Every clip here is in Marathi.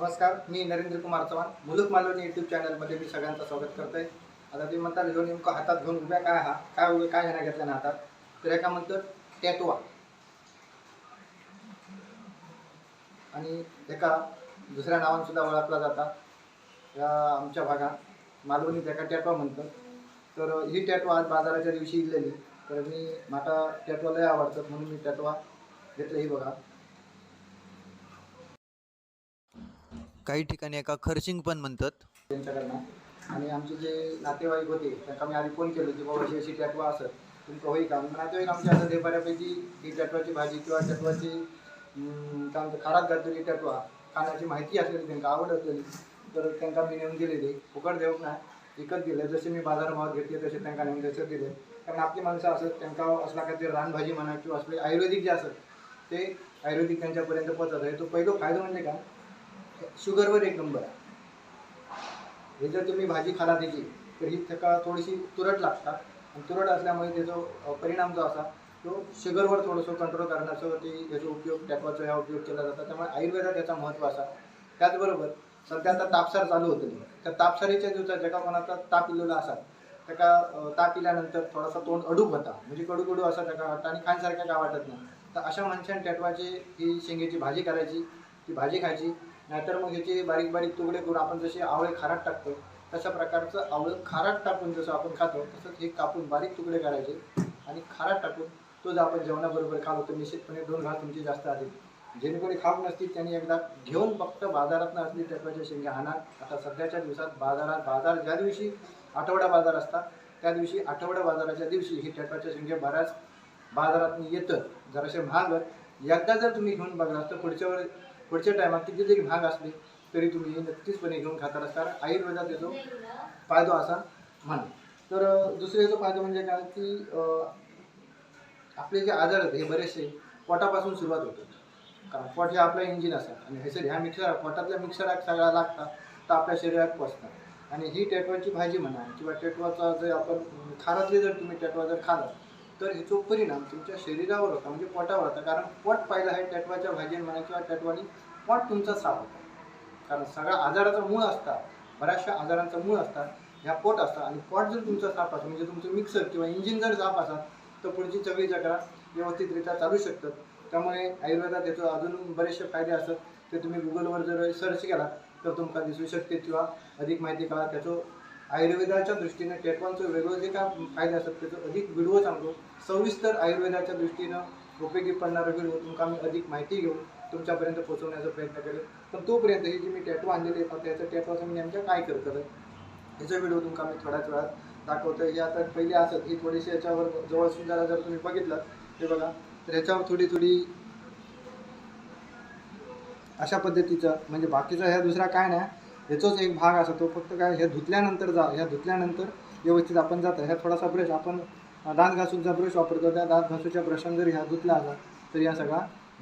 नमस्कार मी नरेंद्र कुमार चव्हाण. मुलुक मालवणी यूट्यूब चॅनलमध्ये मी सगळ्यांचं स्वागत करतोय. आता तुम्ही म्हणता घेऊन नेमकं हातात घेऊन उभ्या काय हा काय उभे काय घेणं घेतलं ना हातात? तर एका म्हणतं टॅटवा आणि एका दुसऱ्या नावाने सुद्धा ओळखला जाता. या आमच्या भागात मालवणीत एका टॅटवा म्हणतात तर ही टॅटवा आज बाजाराच्या दिवशी इलेली तर मी माका टॅटवा लय आवडतात म्हणून मी टॅटवा घेतलं. ही बघा. काही ठिकाणी एका खर्चिंग पण म्हणतात. त्यांच्याकडनं आणि आमचे जे नातेवाईक होते त्यांना मी आधी फोन केलं की बाबा अशी अशी टॅटवा असत तुमचं होई का? मग नातेवाईक आमच्या असं ते बऱ्यापैकी ही टॅटवाची भाजी किंवा टॅटवाची काय म्हणतात खाडात घातलेली टॅटवा खाण्याची माहिती असलेली त्यांना आवड असलेली. तर त्यांना मी नेऊन दिलेली. फुकट देऊक ना विकत दिले. जसे मी बाजारभावात घेतले तसे त्यांना नेऊन तसं दिले. कारण आपली माणसं असत त्यांना असला का ते रानभाजी म्हणा किंवा असले आयुर्वेदिक जे असत ते आयुर्वेदिक त्यांच्यापर्यंत पोहोचत आहे. तो पहिला फायदा म्हणजे का शुगरवर एक नंबर आहे. हे जर तुम्ही भाजी खाला त्याची तर ही थका थोडीशी तुरट लागतात आणि तुरट असल्यामुळे त्याचा परिणाम जो असा तो शुगरवर थोडंसं कंट्रोल करण्याचं ते याचा उपयोग टॅकवाचा ह्या उपयोग केला जातो. त्यामुळे आयुर्वेदात याचा महत्त्व असा. त्याचबरोबर सध्या आता तापसार चालू होतं त्या तापसारीच्या दिवसात जेका कोणाचा ताप इलेला असा त्याका ताप इल्यानंतर थोडासा तोंड अडूक होता. म्हणजे कडू कडू असा त्याका वाटतं आणि खाण्यासारख्या काय वाटत नाही. तर अशा माणसाने टॅटवाची ही शेंगेची भाजी करायची. ती भाजी खायची. नाहीतर मग ह्याचे बारीक बारीक तुकडे करून आपण जसे आवळे खारात टाकतो तशा प्रकारचं आवळं खारात टाकून जसं आपण खातो तसंच हे कापून बारीक तुकडे करायचे आणि खारात टाकून तो जर आपण जेवणाबरोबर खालो तर निश्चितपणे दोन घास तुमचे जास्त आले. जेणेकरून खाऊ नसतील त्यांनी एकदा घेऊन फक्त बाजारात असली टप्प्याच्या शेंग्या आणा आता सध्याच्या दिवसात बाजारात बाजार ज्या दिवशी आठवडा बाजार असतात त्या दिवशी आठवडा बाजाराच्या दिवशी ही टप्प्याच्या शेंग्या बऱ्याच बाजारात येतं. जरासे महाग एकदा जर तुम्ही घेऊन बघला तर पुढच्या वेळी पुढच्या टायमात किती जरी महाग असले तरी तुम्ही नक्कीचपणे घेऊन खाता कारण आयुर्वेदात याचा फायदा असा म्हणा. तर अं, दुसरं याचा फायदा म्हणजे काय की आपले जे आजार आहेत हे बरेचसे पोटापासून सुरुवात होतात. कारण पोट हे आपलं इंजिन असतात आणि हे सर ह्या मिक्सर पोटातल्या मिक्सरात सगळ्या लागतात तर आपल्या शरीरात पोचतात. आणि ही टेटवाची भाजी म्हणा किंवा टेटवाचा जर आपण खारातले जर तुम्ही टेटवा जर खाला तर ह्याचो परिणाम तुमच्या शरीरावर होता म्हणजे पोटावर होता. कारण पोट पाहिलं आहे टॅटवाच्या भाजीन म्हणा किंवा टॅटवानी पोट तुमचा साफ होता. कारण सगळ्या आजाराचा मूळ असतात बऱ्याचशा आजारांचा मूळ असतात ह्या पोट असतात आणि पोट जर तुमचं साफ असतं म्हणजे तुमचं मिक्सर किंवा इंजिन जर साफ असाल तर पुढची सगळी चक्रा व्यवस्थितरित्या चालू शकतात. त्यामुळे आयुर्वेदात याचं अजून बरेचसे फायदे असतात. ते तुम्ही गुगलवर जर सर्च केला तर तुमका दिसू शकते किंवा अधिक माहिती कळा. त्याचं आयुर्वेदाच्या दृष्टीने टेटवांचं वेगळं जे काय फायदे असतात त्याचं अधिक व्हिडिओ सांगतो. सविस्तर आयुर्वेदाच्या दृष्टीनं उपयोगी पडणारा व्हिडिओ तुमका मी अधिक माहिती घेऊन तुमच्यापर्यंत पोहोचवण्याचा प्रयत्न करेल पण तोपर्यंत हे जे मी टॅटो आणलेले आहेत त्याचं टॅटोचं मी नेमक्या काय करतं याचा व्हिडिओ तुमका मी थोड्याच वेळात दाखवतो हे आता पहिले असत ही थोडीशी याच्यावर जवळ सुंदर जर तुम्ही बघितलं ते बघा तर ह्याच्यावर थोडी थोडी अशा पद्धतीचं म्हणजे बाकीचं ह्या दुसरा काय नाही. ह्याचाच एक भाग असा तो फक्त काय ह्या धुतल्यानंतर जा ह्या धुतल्यानंतर व्यवस्थित आपण जातं. ह्या थोडासा ब्रश आपण दात घासूचा ब्रश वापरतो. त्या दात घासूच्या ब्रशान जर ह्या धुतला असा तर या सगळा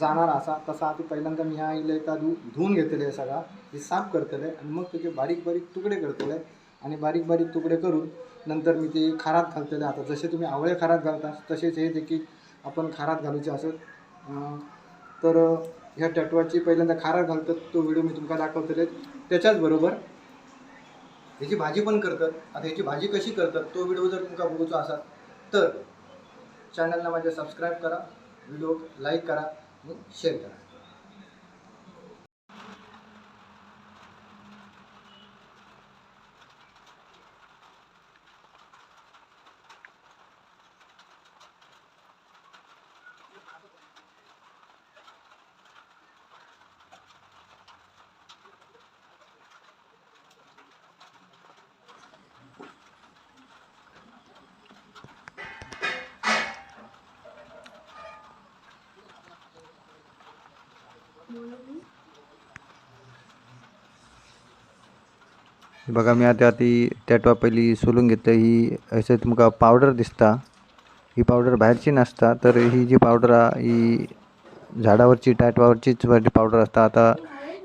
जाणार असा. तसा आता पहिल्यांदा मी ह्या इले का धु धुवून घेतले हे सगळा. हे साफ करतले आणि मग त्याचे बारीक बारीक तुकडे करतले आणि बारीक बारीक तुकडे करून नंतर मी ते खारात घालतले आता जसे तुम्ही आवळे खारात घालता तसेच हे देखील आपण खारात घालूचे असत तर ह्या टटवाची पहिल्यांदा खारा घालतात तो व्हिडिओ मी तुमका दाखवतले त्याच्याचबरोबर ह्याची भाजी पण करतात. आता ह्याची भाजी कशी करतात तो व्हिडिओ जर तुमका बघूचा असाल तर चॅनलला माझ्या सबस्क्राईब करा व्हिडिओ लाईक करा आणि शेअर करा. बघा मी आता ती टॅटवा पहिली सोलून घेतलं. ही असं तुमका पावडर दिसता. ही पावडर बाहेरची नसता तर ही जी पावडर हा ही झाडावरची टॅटवावरचीच पावडर असता. आता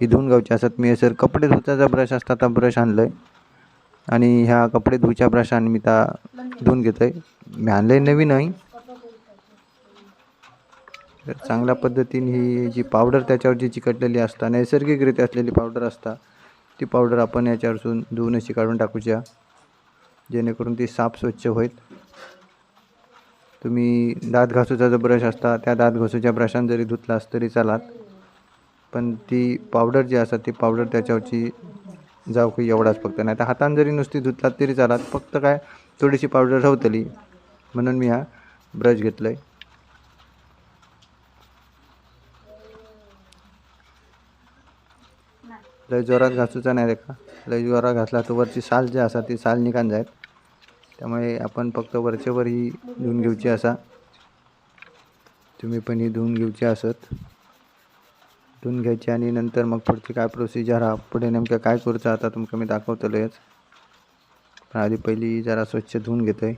ही धुवून गावची असतात मी असं कपडे धुताचा ब्रश असता आता ब्रश आणलं आहे आणि ह्या कपडे धुच्या ब्रशाने मी त्या धुवून घेतो आहे मी आणलं आहे नवीन आहे. तर चांगल्या पद्धतीने ही जी पावडर त्याच्यावर जी चिकटलेली असता नैसर्गिकरित्या असलेली पावडर असता ती पावडर आपण याच्यावरसून धुवून अशी काढून टाकूच्या जेणेकरून ती साफ स्वच्छ होईल. तुम्ही दात घासूचा जो ब्रश असता त्या दात घासूच्या ब्रशान जरी धुतलास तरी चालात पण ती पावडर जी असतात ती पावडर त्याच्यावरची जाऊ काही एवढाच फक्त. नाही तर हातान जरी नुसती धुतलात तरी चालात फक्त काय थोडीशी पावडर राहतली म्हणून मी हा ब्रश घेतला आहे लय जोरात घासूचा नाही रे का? लय जोरात घासला तर वरची साल जी असा ती साल निकाल जायत. त्यामुळे आपण फक्त वरच्या वर ही धुवून घेऊची असा. तुम्ही पण ही धुवून घेऊची असत. धुवून घ्यायची आणि नंतर मग पुढची काय प्रोसिजर हा पुढे नेमकं काय करूचं आता तुमका मी दाखवतलोच पण आधी पहिली जरा स्वच्छ धुवून घेतोय.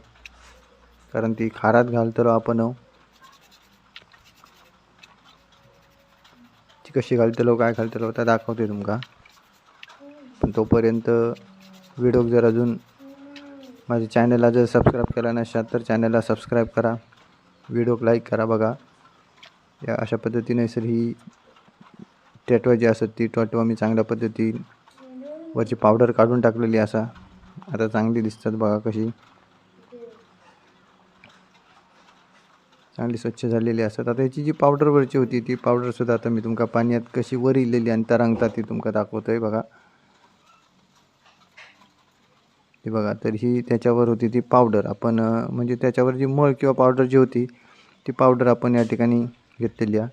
कारण ती खारात घालतलो आपण ती कशी घालतलो काय घालतलो आता दाखवते तुमका. पण तोपर्यंत व्हिडिओ जर अजून माझ्या चॅनलला जर सबस्क्राईब केला नसाल तर चॅनलला सबस्क्राईब करा. व्हिडिओ लाईक करा बघा. या अशा पद्धतीने सर ही टॅटवा जी असत ती टॅटवा मी चांगल्या पद्धतीने वरची पावडर काढून टाकलेली असा. आता चांगली दिसतात बघा कशी. चांगली स्वच्छ झालेली असतात आता ह्याची जी पावडरवरची होती ती पावडरसुद्धा आता मी तुमका पाण्यात कशी वर इलेली आणि तरंगता ती तुमका दाखवतोय बघा. हे बघा तर ही त्याच्यावर होती ती पावडर आपण म्हणजे त्याच्यावर जी मळ किंवा पावडर जी होती ती पावडर आपण या ठिकाणी घेतलेली आहे.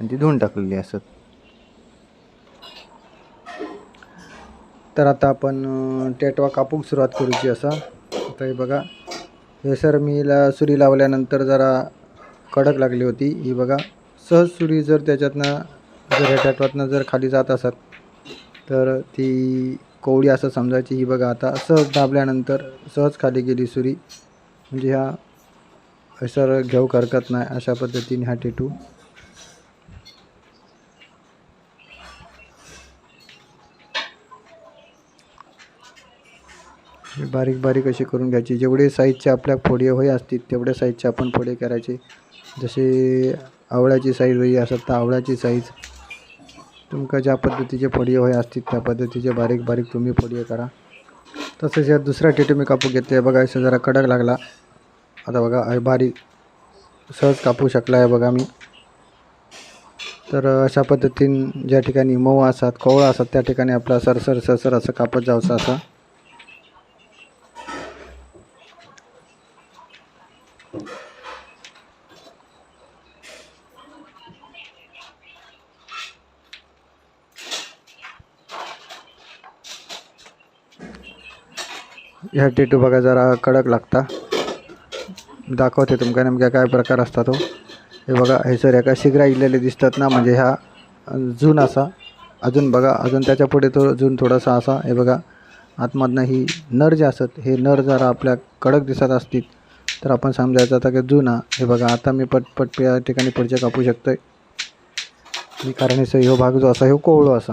आणि ती धुवून टाकलेली असत तर आता आपण टेटवा कापूक सुरुवात करूची असा. आता हे बघा हे सर मी ला सुरी लावल्यानंतर जरा कडक लागली होती. ही बघा सहज सुरी जर त्याच्यातनं जर ह्या टॅटवातनं जर खाली जात असत तर ती कोवळी असं समजायची ही बघा आता. सहज दाबल्यानंतर सहज खाली गेली सुरी. म्हणजे ह्या सर घेऊ हरकत नाही अशा पद्धतीने हा टेटू. बारीक बारीक असे करून घ्यायची. जेवढे साईजचे आपल्या फोडे होई असतील तेवढ्या साईजचे आपण फोडे करायचे. जसे आवळ्याची साईज होई असतात तर आवळ्याची साईज तुमका ज्या पद्धतीचे फोडी होय असतील त्या पद्धतीचे बारीक बारीक तुम्ही फोडी करा. तसेच या दुसरा टेटू मी कापू घेतले बघा असं जरा कडक लागला. आता बघा बारीक सहज कापू शकला आहे बघा मी. तर अशा पद्धतीनं ज्या ठिकाणी मऊ असतात कोवळा असतात त्या ठिकाणी आपला सरसर सरसर असं कापत जावचं असं. ह्या टेटू बघा जरा कडक लागता. दाखवते तुमका नेमक्या काय प्रकार असता तो. हे बघा हे सर एका शिगरा इलेले दिसतात ना म्हणजे ह्या जून असा. अजून बघा अजून त्याच्या पुढे तो जून थोडासा असा. हे बघा आतमधनं ही नर जे असत हे नर जरा आपल्या कडक दिसत असतील तर आपण समजायचं आता की जुना हे. बघा आता मी पटपट या ठिकाणी पुढच्या कापू शकतो आहे कारण हे ह्यो भाग जो असा ह्यो कोवळो असा.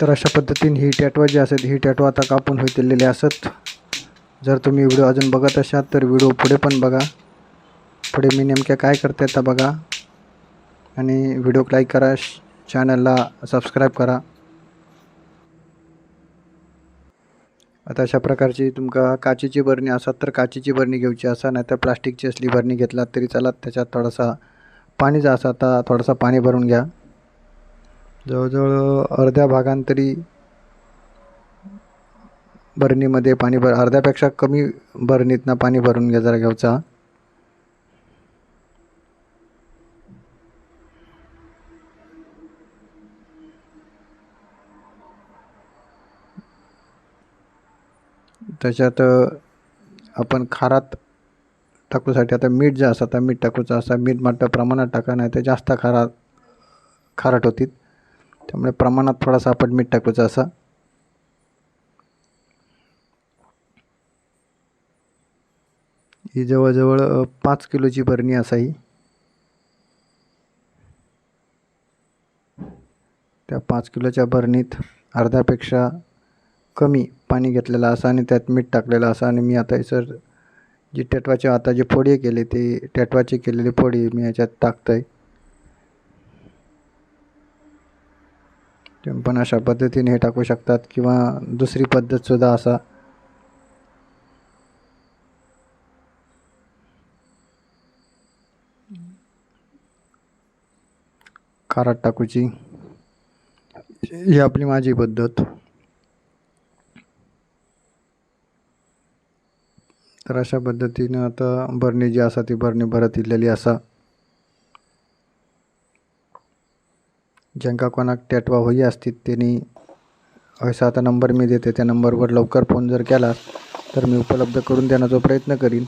तर अशा पद्धतीने ही टॅटवा जी असत ही टॅटवा आता कापून होतेलेली असत. जर तुम्ही व्हिडिओ अजून बघत असाल तर व्हिडिओ पुढे पण बघा. पुढे मी नेमक्या काय करते आता बघा. आणि व्हिडिओ लाईक करा चॅनलला सबस्क्राईब करा. आता अशा प्रकारची तुमका काचेची बरणी असतात तर काचेची बरणी घेऊची असा नाही तर प्लास्टिकची असली बरणी घेतलात तरी चालत त्याच्यात थोडासा पाणी जा असा आता थोडासा पाणी भरून घ्या. जवळजवळ अर्ध्या भागांतरी बरणीमध्ये पाणी भर अर्ध्यापेक्षा कमी बरणीतनं पाणी भरून घ्या जरा घ्यायचा त्याच्यात आपण खारात टाकूसाठी आता मीठ जे असं आता मीठ टाकूचं असं मीठ मात्र प्रमाणात टाका नाही तर जास्त खारात खारट होती त्यामुळे प्रमाणात थोडासा आपण मीठ टाकूचं असं. ही जवळजवळ पाच किलोची बरणी असा ही त्या पाच किलोच्या बरणीत अर्ध्यापेक्षा कमी पाणी घेतलेलं असं आणि त्यात मीठ टाकलेलं असं आणि मी आता सर जी टेटवाचे आता जे फोडी केले ते टेटवाचे केलेली फोडी मी याच्यात टाकत आहे पण अशा पद्धतीने हे टाकू शकतात किंवा दुसरी पद्धतसुद्धा असा खारात टाकूची. ही आपली माझी पद्धत. तर अशा पद्धतीनं आता बरणी जी असा ती बरणी भरत इल्लेली असा. ज्यांका कोणाक टॅटवा होई असतील त्यांनी असा आता नंबर मी देते त्या नंबरवर लवकर फोन जर केला तर मी उपलब्ध करून देण्याचा प्रयत्न करीन.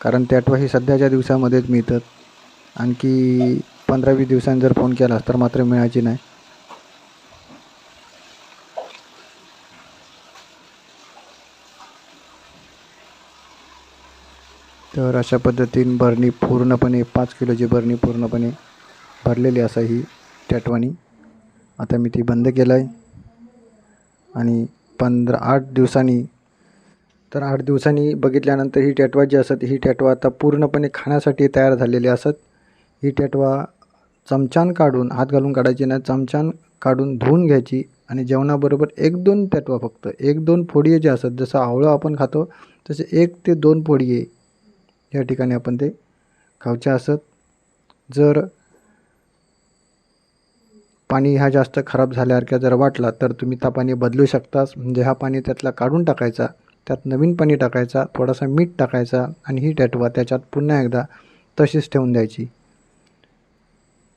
कारण टॅटवा ही सध्याच्या दिवसामध्येच मिळतात. आणखी पंधरा वीस दिवसांनी जर फोन केलास तर मात्र मिळायची नाही. तर अशा पद्धतीने भरणी पूर्णपणे पाच किलोची भरणी पूर्णपणे भरलेली असा ही टॅटवानी आता मी ती बंद केलं आहे आणि पंधरा आठ दिवसांनी तर आठ दिवसांनी बघितल्यानंतर ही टॅटवा जी असत ही टॅटवा आता पूर्णपणे खाण्यासाठी तयार झालेली असत. ही टॅटवा चमच्यान काढून हात घालून काढायची नाही चमच्यान काढून धुवून घ्यायची आणि जेवणाबरोबर एक दोन टॅटवा फक्त एक दोन फोडिये जे असतात जसं आवळं आपण खातो तसे एक ते दोन फोडी या ठिकाणी आपण ते खावचे असत. जर पाणी हा जास्त खराब झाल्यासारख्या जर वाटला तर तुम्ही त्या पाणी बदलू शकताच म्हणजे हा पाणी त्यातला काढून टाकायचा त्यात नवीन पाणी टाकायचा थोडासा मीठ टाकायचा आणि ही टॅटवा त्याच्यात पुन्हा एकदा तशीच ठेवून द्यायची.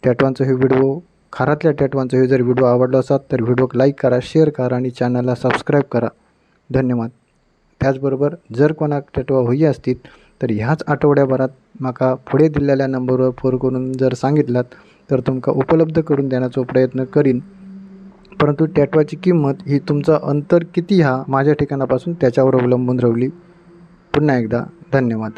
टॅटवांचा हे व्हिडिओ खारातल्या टॅटवांचा हे जर व्हिडिओ आवडला असाल तर व्हिडिओक लाईक करा शेअर करा आणि चॅनलला सबस्क्राईब करा. धन्यवाद. त्याचबरोबर जर कोणाक टॅटवा होई असतील तर ह्याच आठवड्याभरात म्हाका फुडें दिलेल्या नंबरवर फोन करून जर सांगितलात तर तुमका उपलब्ध करून देण्याचा प्रयत्न करीन. परंतु टॅटवाची किंमत ही तुमचं अंतर किती हा माझ्या ठिकाणापासून त्याच्यावर अवलंबून राहिली. पुन्हा एकदा धन्यवाद.